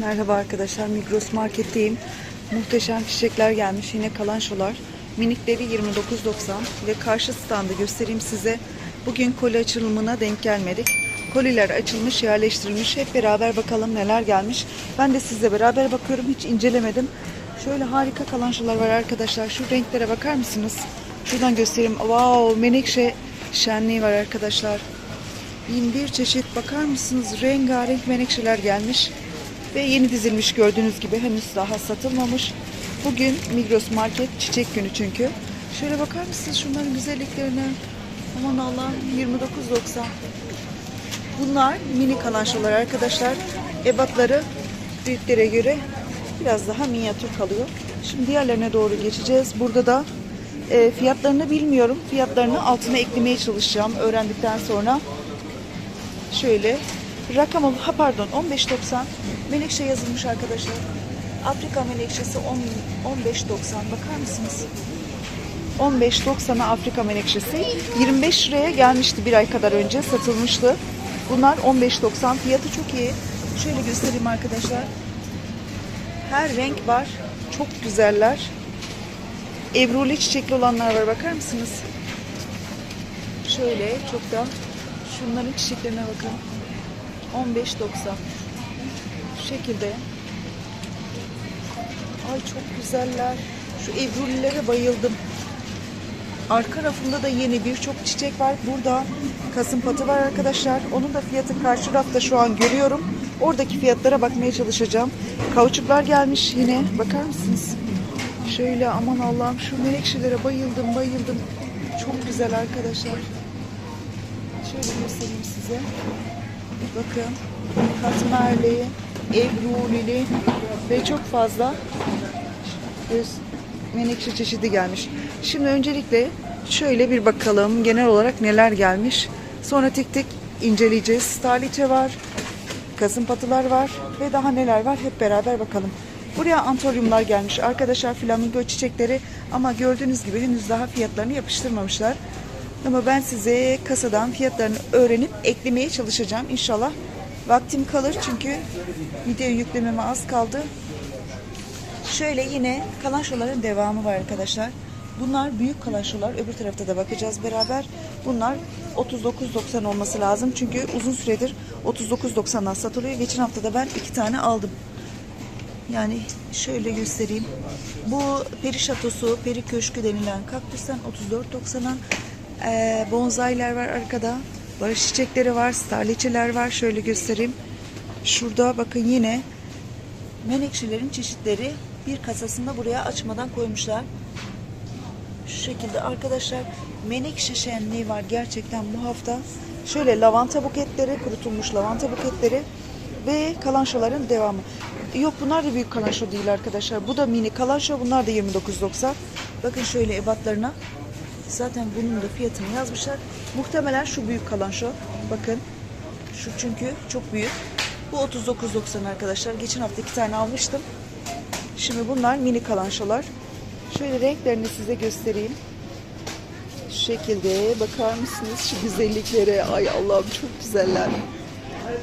Merhaba arkadaşlar Migros marketteyim. Muhteşem çiçekler gelmiş yine kalanşolar. Minikleri 29.90 ve karşı standı göstereyim size. Bugün koli açılımına denk gelmedik. Koliler açılmış yerleştirilmiş. Hep beraber bakalım neler gelmiş. Ben de sizle beraber bakıyorum hiç incelemedim. Şöyle harika kalanşolar var arkadaşlar. Şu renklere bakar mısınız? Şuradan göstereyim. Wow menekşe şenliği var arkadaşlar. Bin bir çeşit bakar mısınız? Rengarenk menekşeler gelmiş. Ve yeni dizilmiş gördüğünüz gibi henüz daha satılmamış. Bugün Migros Market çiçek günü çünkü. Şöyle bakar mısınız şunların güzelliklerine? Aman Allah'ım 29.90. Bunlar mini kalanşolar arkadaşlar. Ebatları büyüklere göre biraz daha minyatür kalıyor. Şimdi diğerlerine doğru geçeceğiz. Burada da e, fiyatlarını bilmiyorum. Fiyatlarını altına eklemeye çalışacağım öğrendikten sonra. Şöyle rakam ha pardon 15.90 menekşe yazılmış arkadaşlar. Afrika menekşesi 10 15.90 bakar mısınız? 15.90'a Afrika menekşesi 25 liraya gelmişti bir ay kadar önce satılmıştı. Bunlar 15.90 fiyatı çok iyi. Şöyle göstereyim arkadaşlar. Her renk var. Çok güzeller. Ebruli çiçekli olanlar var bakar mısınız? Şöyle çok da şunların çiçeklerine bakın. 15.90 Şekilde. Ay çok güzeller. Şu ebrulilere bayıldım. Arka rafında da yeni birçok çiçek var. Burada kasımpatı var arkadaşlar. Onun da fiyatı karşı rafta şu an görüyorum. Oradaki fiyatlara bakmaya çalışacağım. Kauçuklar gelmiş yine. Bakar mısınız? Şöyle aman Allah'ım şu menekşelere bayıldım bayıldım. Çok güzel arkadaşlar. Şöyle göstereyim size. Bakın katmerli, ebrulili ve çok fazla menekşe çeşidi gelmiş. Şimdi öncelikle şöyle bir bakalım genel olarak neler gelmiş. Sonra tek tek inceleyeceğiz. Staliçe var, kasımpatılar var ve daha neler var hep beraber bakalım. Buraya antoryumlar gelmiş. Arkadaşlar flamingo çiçekleri ama gördüğünüz gibi henüz daha fiyatlarını yapıştırmamışlar. Ama ben size kasadan fiyatlarını öğrenip eklemeye çalışacağım. İnşallah vaktim kalır çünkü video yüklememe az kaldı. Şöyle yine kalanşoların devamı var arkadaşlar. Bunlar büyük kalanşolar. Öbür tarafta da bakacağız beraber. Bunlar 39.90 olması lazım. Çünkü uzun süredir 39.90'dan satılıyor. Geçen hafta da ben iki tane aldım. Yani şöyle göstereyim. Bu peri şatosu, peri köşkü denilen kaktüsten 34.90'a ee, bonsailer var arkada. Barış çiçekleri var, starliçeler var. Şöyle göstereyim. Şurada bakın yine menekşelerin çeşitleri bir kasasında buraya açmadan koymuşlar. Şu şekilde arkadaşlar menekşe şenliği var gerçekten bu hafta. Şöyle lavanta buketleri, kurutulmuş lavanta buketleri ve kalanşoların devamı. Yok bunlar da büyük kalanşo değil arkadaşlar. Bu da mini kalanşo. Bunlar da 29.90. Bakın şöyle ebatlarına. Zaten bunun da fiyatını yazmışlar. Muhtemelen şu büyük kalanşo. Bakın. Şu çünkü çok büyük. Bu 39.90 arkadaşlar. Geçen hafta iki tane almıştım. Şimdi bunlar mini kalanşolar. Şöyle renklerini size göstereyim. Şu şekilde bakar mısınız şu güzelliklere? Ay Allah'ım çok güzeller.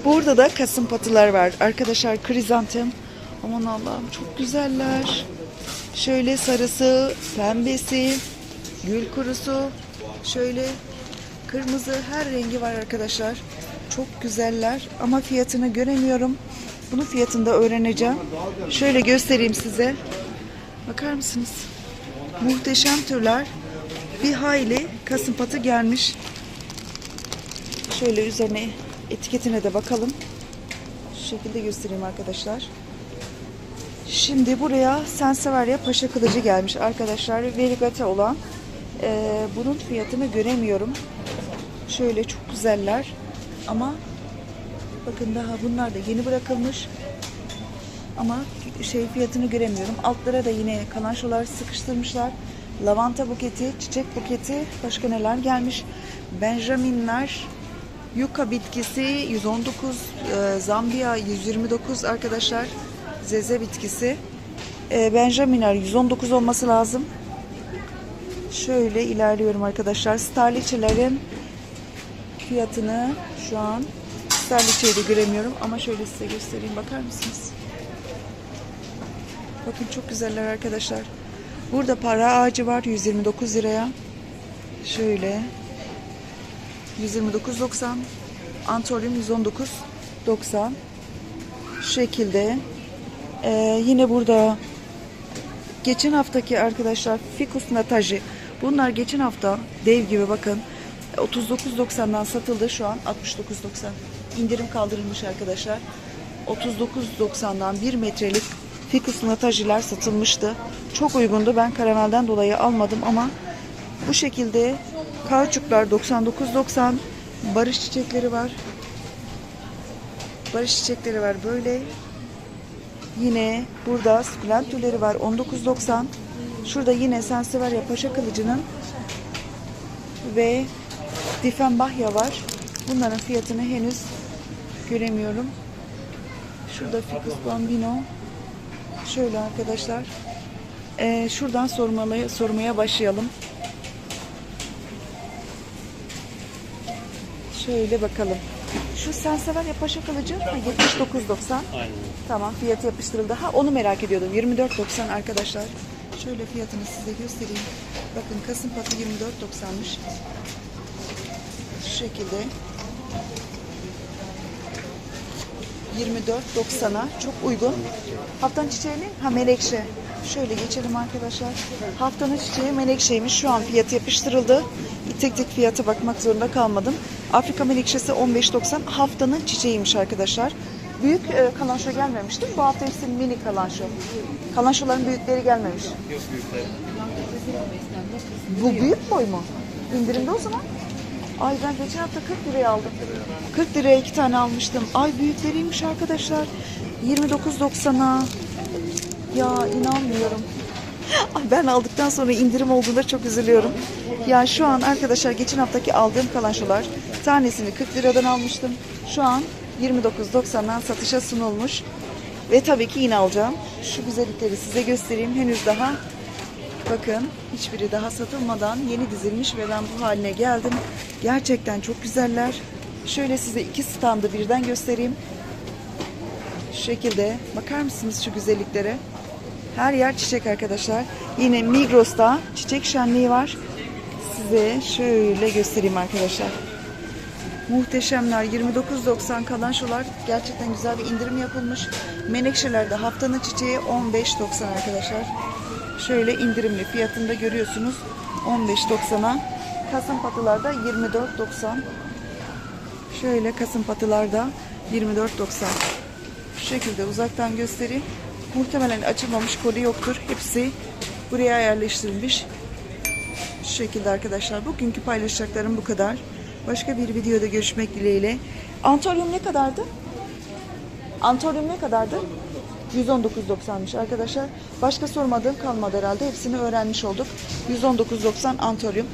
Burada da kasımpatılar var. Arkadaşlar krizantem. Aman Allah'ım çok güzeller. Şöyle sarısı, pembesi, gül kurusu, şöyle kırmızı her rengi var arkadaşlar. Çok güzeller ama fiyatını göremiyorum. Bunun fiyatını da öğreneceğim. Şöyle göstereyim size. Bakar mısınız? Muhteşem türler. Bir hayli kasımpatı gelmiş. Şöyle üzerine etiketine de bakalım. Şu şekilde göstereyim arkadaşlar. Şimdi buraya Senseverya Paşa Kılıcı gelmiş arkadaşlar. Verigata olan. Ee, bunun fiyatını göremiyorum. Şöyle çok güzeller. Ama bakın daha bunlar da yeni bırakılmış. Ama şey fiyatını göremiyorum. Altlara da yine kalanşolar sıkıştırmışlar. Lavanta buketi, çiçek buketi, başka neler gelmiş. Benjaminler, yuka bitkisi 119, e, Zambiya 129 arkadaşlar. Zeze bitkisi. E, Benjaminler 119 olması lazım. Şöyle ilerliyorum arkadaşlar. Starliçelerin fiyatını şu an Starliçeyi de göremiyorum ama şöyle size göstereyim. Bakar mısınız? Bakın çok güzeller arkadaşlar. Burada para ağacı var 129 liraya. Şöyle. 129.90. Antoryum 119.90. Şu şekilde. Ee, yine burada geçen haftaki arkadaşlar Ficus Nataji. Bunlar geçen hafta dev gibi bakın. 39.90'dan satıldı şu an 69.90. İndirim kaldırılmış arkadaşlar. 39.90'dan 1 metrelik Ficus Natajiler satılmıştı. Çok uygundu. Ben karamelden dolayı almadım ama bu şekilde kauçuklar 99.90 barış çiçekleri var. Barış çiçekleri var böyle. Yine burada splendtüleri var 19.90. Şurada yine Sanseverya Paşa Kılıcı'nın ve Diffenbachia var. Bunların fiyatını henüz göremiyorum. Şurada Ficus Bambino. Şöyle arkadaşlar. Ee, şuradan sormalı, sormaya başlayalım. Şöyle bakalım. Şu Sanseverya Paşa Kılıcı ha, 79.90. Aynen. Tamam fiyatı yapıştırıldı. Ha onu merak ediyordum. 24.90 arkadaşlar. Şöyle fiyatını size göstereyim. Bakın Kasım patı 24.90'mış. Şu şekilde. 24.90'a çok uygun. Haftanın çiçeği ne? Ha menekşe. Şöyle geçelim arkadaşlar. Haftanın çiçeği menekşeymiş. Şu an fiyatı yapıştırıldı. Tek tek fiyata bakmak zorunda kalmadım. Afrika menekşesi 15.90. Haftanın çiçeğiymiş arkadaşlar. Büyük e, kalanşo gelmemiş değil mi? Bu hafta hepsi mini kalanşo. Kalanşoların büyükleri gelmemiş. Yok büyükler. Bu büyük boy mu? İndirimde o zaman. Ay ben geçen hafta 40 liraya aldım. 40 liraya iki tane almıştım. Ay büyükleriymiş arkadaşlar. 29.90'a. Ya inanmıyorum. Ay ben aldıktan sonra indirim olduğunda çok üzülüyorum. Ya şu an arkadaşlar geçen haftaki aldığım kalanşolar tanesini 40 liradan almıştım. Şu an 29.90'dan satışa sunulmuş. Ve tabii ki yine alacağım. Şu güzellikleri size göstereyim. Henüz daha Bakın hiçbiri daha satılmadan yeni dizilmiş ve ben bu haline geldim. Gerçekten çok güzeller. Şöyle size iki standı birden göstereyim. Şu şekilde bakar mısınız şu güzelliklere? Her yer çiçek arkadaşlar. Yine Migros'ta çiçek şenliği var. Size şöyle göstereyim arkadaşlar. Muhteşemler 29.90 kalan şular gerçekten güzel bir indirim yapılmış. Menekşelerde haftanın çiçeği 15.90 arkadaşlar. Şöyle indirimli fiyatını da görüyorsunuz 15.90'a. Kasım patılarda 24.90. Şöyle kasım patılarda 24.90. Şu şekilde uzaktan göstereyim. Muhtemelen açılmamış koli yoktur. Hepsi buraya yerleştirilmiş. Şu şekilde arkadaşlar. Bugünkü paylaşacaklarım bu kadar. Başka bir videoda görüşmek dileğiyle. Antalyum ne kadardı? Antalyum ne kadardı? 119.90'mış arkadaşlar. Başka sormadığım kalmadı herhalde. Hepsini öğrenmiş olduk. 119.90 Antalyum.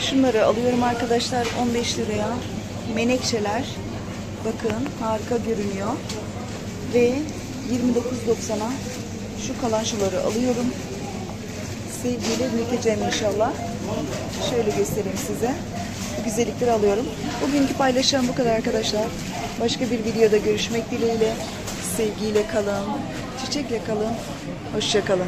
Şunları alıyorum arkadaşlar 15 liraya. Menekşeler. Bakın harika görünüyor. Ve 29.90'a şu kalan şuları alıyorum. Sevgiyle büyüteceğim inşallah. Şöyle göstereyim size. Bu güzellikleri alıyorum. Bugünkü paylaşım bu kadar arkadaşlar. Başka bir videoda görüşmek dileğiyle. Sevgiyle kalın. Çiçekle kalın. Hoşça kalın.